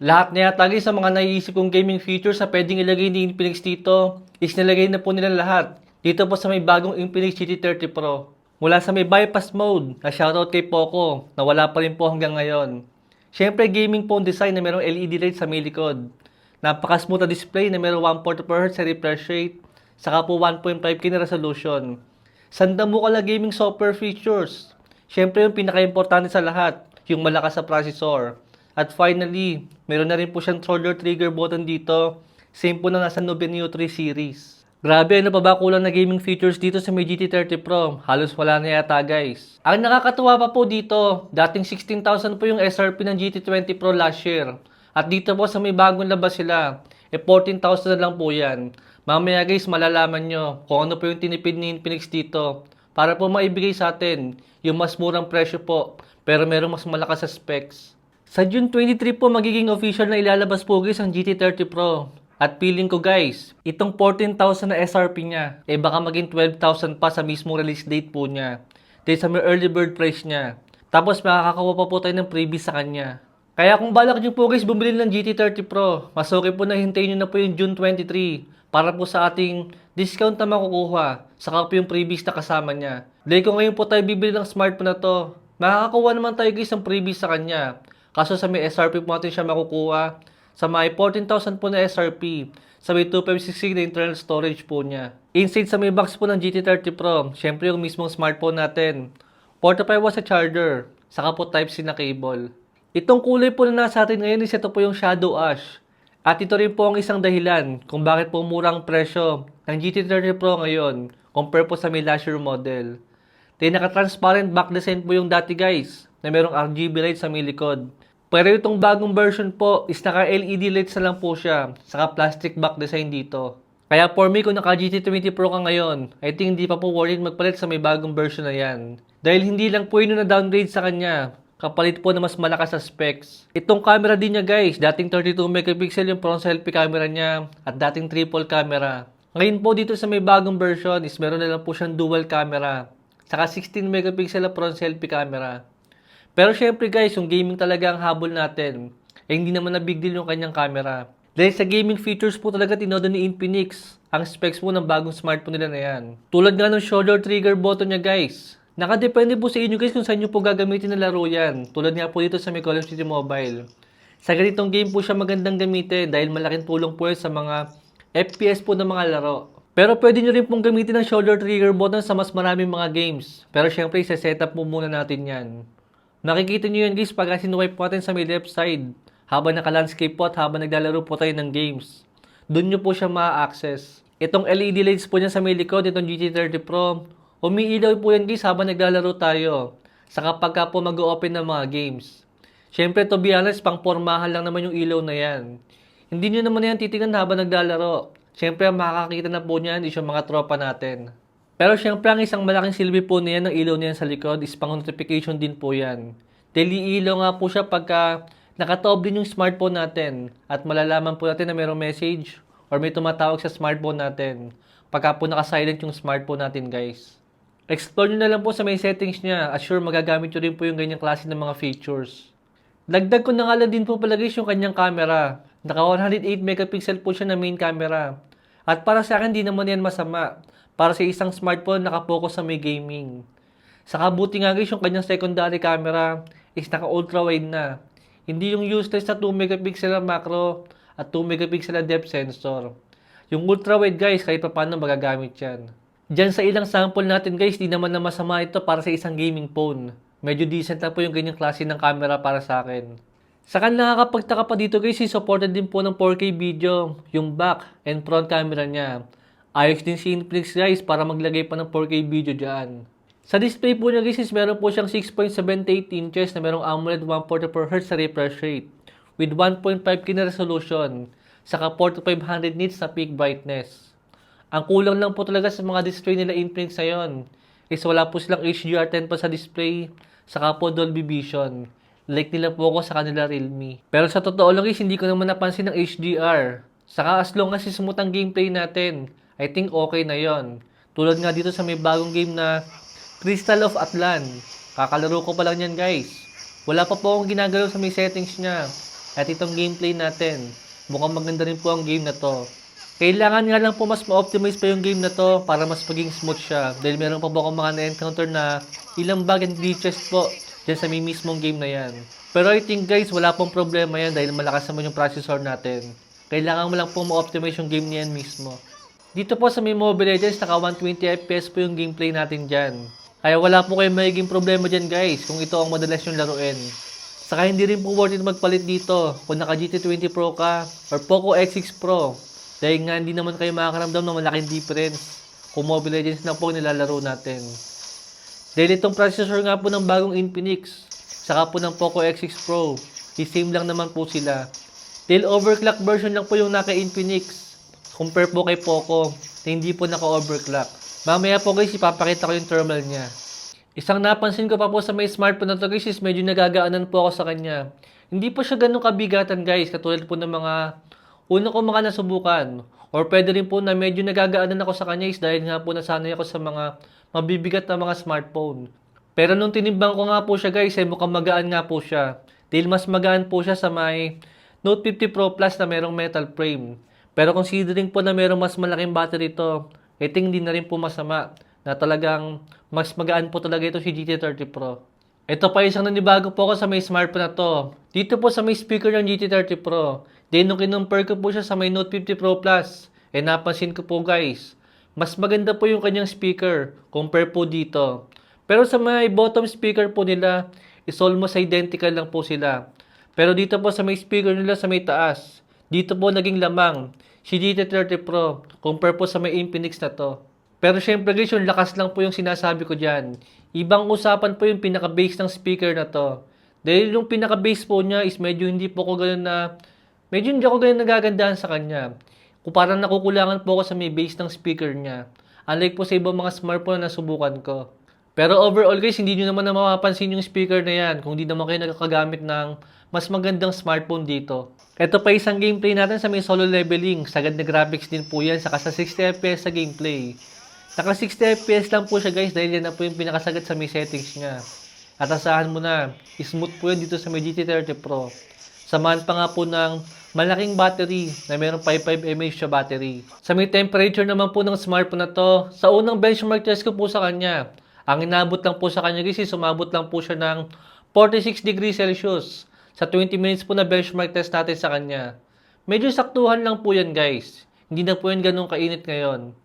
Lahat na yata sa mga naiisip kong gaming features na pwedeng ilagay ni Infinix dito is nilagay na po nila lahat. Dito po sa may bagong Infinix GT30 Pro. Mula sa may bypass mode na shoutout kay Poco na wala pa rin po hanggang ngayon. Siyempre gaming phone design na merong LED light sa may likod. Napaka-smooth na display na merong 144Hz sa refresh rate. Saka po 1.5K na resolution. Sanda mo ka lang gaming software features. Siyempre yung pinaka-importante sa lahat, yung malakas sa processor. At finally, meron na rin po siyang shoulder trigger button dito. Same po na nasa Nubia Neo 3 series. Grabe, ano pa ba kulang na gaming features dito sa may GT30 Pro? Halos wala na yata guys. Ang nakakatuwa pa po dito, dating 16,000 po yung SRP ng GT20 Pro last year. At dito po sa may bagong labas sila, e 14,000 na lang po yan. Mamaya guys, malalaman nyo kung ano po yung tinipid ni Infinix dito. Para po maibigay sa atin yung mas murang presyo po, pero merong mas malakas sa specs. Sa June 23 po magiging official na ilalabas po guys ang GT30 Pro. At feeling ko guys, itong 14,000 na SRP niya, eh baka maging 12,000 pa sa mismong release date po niya. Dahil sa may early bird price niya. Tapos makakakuha pa po tayo ng freebie sa kanya. Kaya kung balak niyo po guys bumili ng GT30 Pro, mas okay po na hintayin niyo na po yung June 23 para po sa ating discount na makukuha. Saka po yung freebies na kasama niya. Dahil kung ngayon po tayo bibili ng smartphone na to, makakakuha naman tayo guys ng freebies sa kanya. Kaso sa may SRP po natin siya makukuha. Sa may 14,000 po na SRP. Sa may 256 na internal storage po niya. Inside sa may box po ng GT30 Pro, syempre yung mismong smartphone natin. 45 watts sa charger. Saka po Type-C na cable. Itong kulay po na nasa atin ngayon is ito po yung Shadow Ash. At ito rin po ang isang dahilan kung bakit po murang presyo ng GT30 Pro ngayon compare po sa may last year model. Dahil naka-transparent back design po yung dati guys na merong RGB light sa may likod. Pero itong bagong version po is naka-LED lights na lang po siya saka plastic back design dito. Kaya for me kung naka GT20 Pro ka ngayon, I think hindi pa po worth it magpalit sa may bagong version na yan. Dahil hindi lang po yun na downgrade sa kanya, kapalit po na mas malakas sa specs. Itong camera din niya guys, dating 32 megapixel yung front selfie camera niya at dating triple camera. Ngayon po dito sa may bagong version is meron na lang po siyang dual camera. Saka 16 megapixel na front selfie camera. Pero syempre guys, yung gaming talaga ang habol natin. Eh hindi naman na big deal yung kanyang camera. Dahil sa gaming features po talaga tinodo ni Infinix ang specs po ng bagong smartphone nila na yan. Tulad nga ng shoulder trigger button niya guys. Nakadepende po sa inyo guys kung saan nyo po gagamitin na laro yan. Tulad nga po dito sa Call of Duty Mobile. Sa ganitong game po siya magandang gamitin dahil malaking tulong po sa mga FPS po ng mga laro. Pero pwede nyo rin pong gamitin ang shoulder trigger button sa mas maraming mga games. Pero syempre, isa-setup po muna natin yan. Nakikita nyo yan guys pag sinuwipe po natin sa may left side. Habang naka-landscape po at habang naglalaro po tayo ng games. Doon nyo po siya ma-access. Itong LED lights po niya sa may likod, itong GT30 Pro, umiilaw po yan guys habang naglalaro tayo. Sa kapag ka po mag-open ng mga games. Siyempre, to be honest, pang pormahan lang naman yung ilaw na yan. Hindi nyo naman yan titignan habang naglalaro. Siyempre, makakakita na po niyan is yung mga tropa natin. Pero siyempre, ang isang malaking silbi po niyan ng ilaw niyan sa likod is pang notification din po yan. Daily ilaw nga po siya pagka nakatoob din yung smartphone natin at malalaman po natin na mayroong message or may tumatawag sa smartphone natin pagka po naka-silent yung smartphone natin guys. Explore nyo na lang po sa may settings niya at sure magagamit nyo rin po yung ganyang klase ng mga features. Dagdag ko na nga lang din po pala guys yung kanyang camera. Naka 108 megapixel po siya na main camera. At para sa akin, di naman yan masama. Para sa isang smartphone, nakapokus sa may gaming. Saka buti nga guys, yung kanyang secondary camera is naka ultra wide na. Hindi yung useless na 2 megapixel na macro at 2 megapixel na depth sensor. Yung ultra wide guys, kahit pa paano magagamit yan. Diyan sa ilang sample natin guys, di naman na masama ito para sa isang gaming phone. Medyo decent na po yung ganyang klase ng camera para sa akin. Sa kanila nakakapagtaka pa dito guys, supported din po ng 4K video, yung back and front camera niya. Ayos din si Infinix guys para maglagay pa ng 4K video dyan. Sa display po niya guys is meron po siyang 6.78 inches na merong AMOLED 144Hz sa refresh rate with 1.5K na resolution saka 4 to 500 nits na peak brightness. Ang kulang lang po talaga sa mga display nila Infinix ngayon is wala po silang HDR10 pa sa display saka po Dolby Vision. Like nila po ako sa kanila Realme. Pero sa totoo lang guys, hindi ko naman napansin ng HDR. Saka as long as smooth ang gameplay natin, I think okay na yon. Tulad nga dito sa may bagong game na Crystal of Atlan. Kakalaro ko pa lang yan guys. Wala pa po akong ginagalaw sa may settings niya. At itong gameplay natin, mukhang maganda rin po ang game na to. Kailangan nga lang po mas ma-optimize pa yung game na to para mas maging smooth siya. Dahil meron pa po akong mga na-encounter na ilang bug and glitches po dyan sa may mismong game na yan. Pero I think guys, wala pong problema yan dahil malakas naman yung processor natin. Kailangan mo lang po ma-optimize yung game niyan mismo. Dito po sa Mobile Legends, naka 120 FPS po yung gameplay natin dyan. Kaya wala po kayong magiging problema dyan guys kung ito ang madalas yung laruin. Saka hindi rin po worth it magpalit dito kung naka GT20 Pro ka or Poco X6 Pro. Dahil nga hindi naman kayo makakaramdam ng malaking difference kung Mobile Legends na po nilalaro natin. Dahil itong processor nga po ng bagong Infinix, saka po ng Poco X6 Pro, the same lang naman po sila. Dahil overclock version lang po yung naka Infinix, compare po kay Poco, na hindi po naka-overclock. Mamaya po guys, ipapakita ko yung thermal niya. Isang napansin ko pa po sa may smartphone na to guys is medyo nagagaanan po ako sa kanya. Hindi po siya ganun kabigatan guys, katulad po ng mga una ko mga nasubukan. Or pwede rin po na medyo nagagaanan ako sa kanya is dahil nga po nasanay ako sa mga mabibigat na mga smartphone. Pero nung tinimbang ko nga po siya guys, eh mukhang magaan nga po siya. Dahil mas magaan po siya sa may Note 50 Pro Plus na merong metal frame. Pero considering po na merong mas malaking battery ito, I think hindi na rin po masama na talagang mas magaan po talaga ito si GT30 Pro. Ito pa isang nanibago po ako sa may smartphone na to. Dito po sa may speaker ng GT30 Pro. Then nung kinumpare ko po siya sa may Note 50 Pro Plus, eh napansin ko po guys, mas maganda po yung kanyang speaker compare po dito. Pero sa may bottom speaker po nila, is almost identical lang po sila. Pero dito po sa may speaker nila sa may taas, dito po naging lamang si GT30 Pro compare po sa may Infinix na to. Pero syempre guys, yung lakas lang po yung sinasabi ko dyan. Ibang usapan po yung pinaka-base ng speaker na to. Dahil yung pinaka-base po niya is medyo hindi po ko ganun na, medyo hindi ako ganun nagagandahan sa kanya. Kung parang nakukulangan po ako sa may base ng speaker niya. Unlike po sa ibang mga smartphone na nasubukan ko. Pero overall guys, hindi nyo naman na mapapansin yung speaker na yan kung hindi naman kayo nagkakagamit ng mas magandang smartphone dito. Ito pa isang gameplay natin sa may solo leveling. Sagad na graphics din po yan, saka sa 60 FPS sa gameplay. Naka 60 FPS lang po siya guys dahil yan na po yung pinakasagad sa may settings niya. At asahan mo na, smooth po yan dito sa may GT30 Pro. Samahan pa nga po ng malaking battery na mayroong 55 mAh siya battery. Sa may temperature naman po ng smartphone na to, sa unang benchmark test ko po sa kanya, ang inabot lang po sa kanya guys sumabot lang po siya ng 46 degrees Celsius sa 20 minutes po na benchmark test natin sa kanya. Medyo saktuhan lang po yan guys. Hindi na po yan ganun kainit ngayon.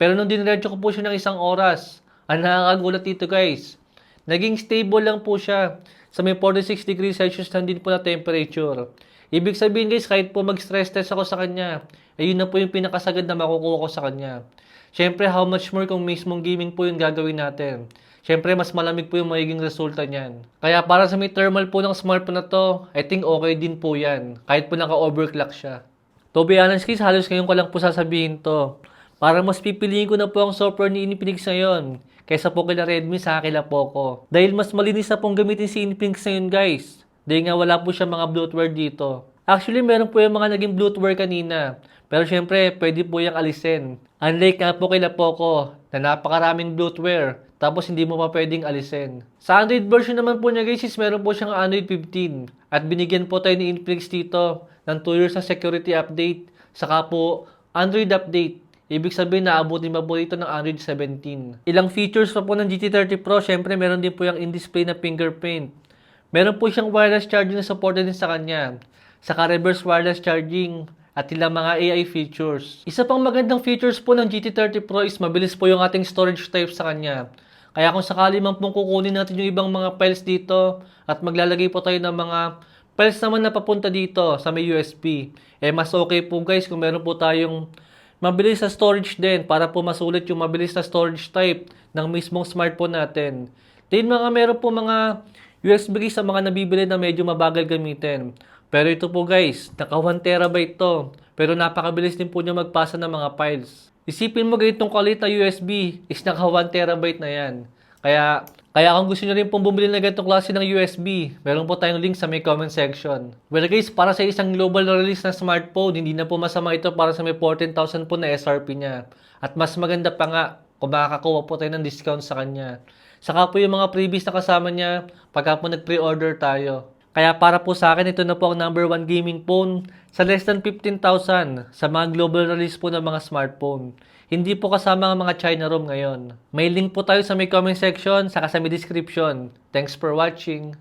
Pero nung diniretso ko po siya ng isang oras, ang nakakagulat dito guys, naging stable lang po siya sa may 46 degrees Celsius lang din po na temperature. Ibig sabihin guys, kahit po mag-stress test ako sa kanya, ayun na po yung pinakasagad na makukuha ko sa kanya. Siyempre, how much more kung mismong gaming po yung gagawin natin. Siyempre, mas malamig po yung magiging resulta niyan. Kaya para sa may thermal po ng smartphone na to, I think okay din po yan. Kahit po naka-overclock siya. To be honest guys, halos ngayon ko lang po sasabihin to. Parang mas pipiliin ko na po ang software ni Infinix ngayon kaysa po kila Redmi sa kila Poco. Dahil mas malinis na pong gamitin si Infinix ngayon guys. Dahil nga wala po siya mga bloatware dito. Actually, meron po yung mga naging bloatware kanina. Pero syempre, pwede po yung alisin. Unlike nga po kila Poco, na napakaraming bloatware, tapos hindi mo pa pwedeng alisin. Sa Android version naman po niya guys is meron po siyang Android 15. At binigyan po tayo ni Infinix dito ng 2 years na security update. Saka po, Android update. Ibig sabihin, naabutin pa po ito ng Android 17. Ilang features pa po ng GT30 Pro, syempre meron din po yung in-display na fingerprint. Meron po siyang wireless charging na supported din sa kanya. Saka reverse wireless charging at ilang mga AI features. Isa pang magandang features po ng GT30 Pro is mabilis po yung ating storage type sa kanya. Kaya kung sakali man pong kukunin natin yung ibang mga files dito at maglalagay po tayo ng mga files naman na papunta dito sa may USB, eh mas okay po guys kung meron po tayong mabilis na storage din para po masulit yung mabilis na storage type ng mismong smartphone natin. Then mga meron po mga USB sa mga nabibili na medyo mabagal gamitin. Pero ito po guys, naka 1 terabyte to. Pero napakabilis din po niya magpasa ng mga files. Isipin mo ganitong kalit na USB is naka 1 terabyte na yan. Kaya, kaya kung gusto nyo rin pong bumili na ganitong klase ng USB, meron po tayong link sa may comment section. Well guys, para sa isang global release na smartphone, hindi na po masama ito para sa may 14,000 po na SRP niya. At mas maganda pa nga, kung makakakuha po tayo ng discount sa kanya. Saka po yung mga previous na kasama niya, pagka po nag-pre-order tayo. Kaya para po sa akin, ito na po ang number one gaming phone sa less than 15,000 sa mga global release po ng mga smartphone. Hindi po kasama ang mga China ROM ngayon. May link po tayo sa may comment section saka sa may description. Thanks for watching.